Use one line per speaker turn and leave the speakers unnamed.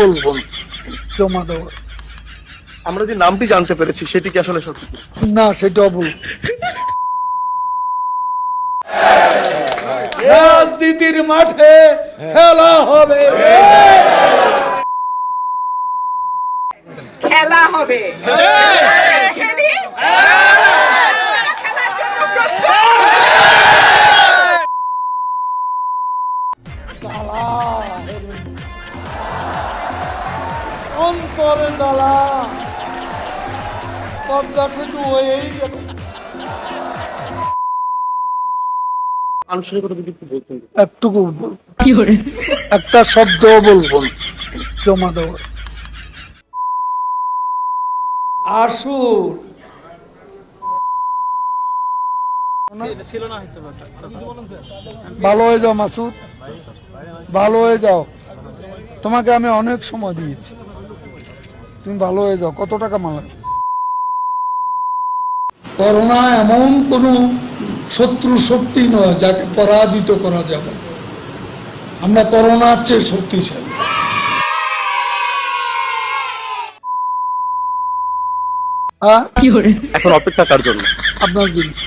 বলব। না। জমা দেওয়া
আমরা যে নামটি জানতে পেরেছি সেটি কি আসলে সত্যি?
না সেটাও বলব রাজনীতির মাঠে খেলা হবে।
খেলা হবে। খেলি? খেলার জন্য
অন্তরে দালা পদ্মা সেতু হয়েই গেল।
আনুষ্ঠানিকতা যদি একটু বলতেন।
একটুকু বলব একটা শব্দ বলব জমা দেওয়া। আসুন। ভালো হয়ে যাও মাসুদ। ভালো হয়ে যাও। তোমাকে আমি অনেক সময় দিয়েছি। তুমি ভালো হয়ে যাও। কত টাকা মালা করোনা এমন কোন শত্রু শক্তি নয় যাকে পরাজিত করা যাবে। আমরা করোনার চেয়ে শক্তিশালী।
এখন অপেক্ষা কার জন্য?
আপনার জন্য।